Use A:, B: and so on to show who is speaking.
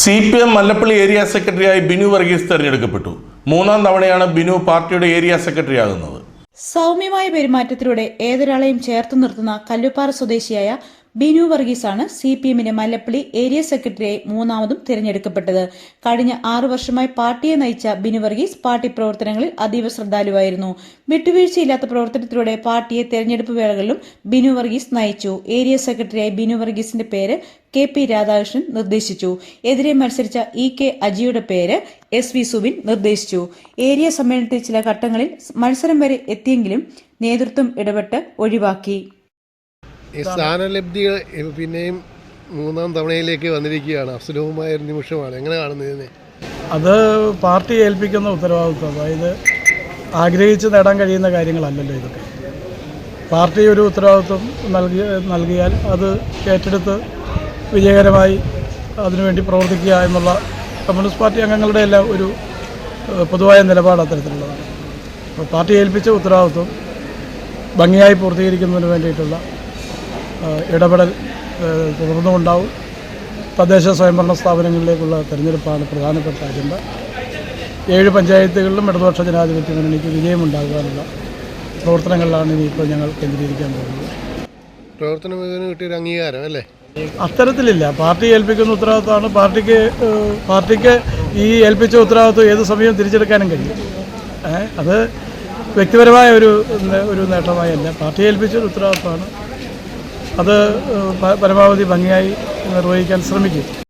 A: C P M Mallappally area സെക്രട്ടറിയായി ബിനു വർഗീസ് തെരഞ്ഞെടുക്കപ്പെട്ടു മൂന്നാം തവണയാണ് ബിനു പാർട്ടിയുടെ ഏരിയ സെക്രട്ടറി ആകുന്നത്
B: സൗമ്യമായ പെരുമാറ്റത്തിലൂടെ ഏതൊരാളെയും ചേർത്ത് നിർത്തുന്ന കല്ലുപ്പാറ സ്വദേശിയായ ബിനു വർഗീസാണ് സി പി എമ്മിന് മല്ലപ്പള്ളി ഏരിയ സെക്രട്ടറിയായി മൂന്നാമതും തിരഞ്ഞെടുക്കപ്പെട്ടത് കഴിഞ്ഞ ആറു വർഷമായി പാർട്ടിയെ നയിച്ച ബിനു വർഗീസ് പാർട്ടി പ്രവർത്തനങ്ങളിൽ അതീവ ശ്രദ്ധാലുവായിരുന്നു വിട്ടുവീഴ്ചയില്ലാത്ത പ്രവർത്തനത്തിലൂടെ പാർട്ടിയെ തെരഞ്ഞെടുപ്പ് വേളകളിലും ബിനു വർഗീസ് നയിച്ചു ഏരിയ സെക്രട്ടറിയായി ബിനു വർഗീസിന്റെ പേര് കെ പി രാധാകൃഷ്ണൻ നിർദ്ദേശിച്ചു എതിരെ മത്സരിച്ച ഇ കെ അജിയുടെ പേര് എസ് വി സുബിൻ നിർദ്ദേശിച്ചു ഏരിയ സമ്മേളനത്തിൽ ചില ഘട്ടങ്ങളിൽ മത്സരം വരെ എത്തിയെങ്കിലും നേതൃത്വം ഇടപെട്ട് ഒഴിവാക്കി
C: ഈ സ്ഥാനലബ്ധി പിന്നെയും മൂന്നാം തവണയിലേക്ക് വന്നിരിക്കുകയാണ് അസുലഭമായ ഒരു നിമിഷമാണ് എങ്ങനെ കാണുന്നത് ഇതിനെ
D: അത് പാർട്ടി ഏൽപ്പിക്കുന്ന ഉത്തരവാദിത്വം അതായത് ആഗ്രഹിച്ച് നേടാൻ കഴിയുന്ന കാര്യങ്ങളല്ലല്ലോ ഇതൊക്കെ പാർട്ടി ഒരു ഉത്തരവാദിത്വം നൽകി നൽകിയാൽ അത് ഏറ്റെടുത്ത് വിജയകരമായി അതിനുവേണ്ടി പ്രവർത്തിക്കുക എന്നുള്ള കമ്മ്യൂണിസ്റ്റ് പാർട്ടി അംഗങ്ങളുടെ എല്ലാം ഒരു പൊതുവായ നിലപാട് അത്തരത്തിലുള്ളതാണ് അപ്പോൾ പാർട്ടി ഏൽപ്പിച്ച ഉത്തരവാദിത്വം ഭംഗിയായി പൂർത്തീകരിക്കുന്നതിന് വേണ്ടിയിട്ടുള്ള ഇടപെടൽ തുടർന്നുമുണ്ടാവും തദ്ദേശ സ്വയംഭരണ സ്ഥാപനങ്ങളിലേക്കുള്ള തെരഞ്ഞെടുപ്പാണ് പ്രധാനപ്പെട്ട അജണ്ട ഏഴ് പഞ്ചായത്തുകളിലും ഇടതുപക്ഷ ജനാധിപത്യ മുന്നണിക്ക് വിജയമുണ്ടാകാനുള്ള പ്രവർത്തനങ്ങളിലാണ് ഇനിയിപ്പോൾ ഞങ്ങൾ കേന്ദ്രീകരിക്കാൻ പോകുന്നത്
C: പ്രവർത്തന കിട്ടിയൊരു അംഗീകാരം അല്ലേ
D: അത്തരത്തിലില്ല പാർട്ടി ഏൽപ്പിക്കുന്ന ഉത്തരവാദിത്തമാണ് പാർട്ടിക്ക് പാർട്ടിക്ക് ഈ ഏൽപ്പിച്ച ഉത്തരവാദിത്വം ഏത് സമയവും തിരിച്ചെടുക്കാനും കഴിയും അത് വ്യക്തിപരമായ ഒരു ഒരു നേട്ടമായല്ല പാർട്ടി ഏൽപ്പിച്ച ഒരു ഉത്തരവാദിത്തമാണ് അത് പരമാവധി ഭംഗിയായി നിർവഹിക്കാൻ ശ്രമിക്കും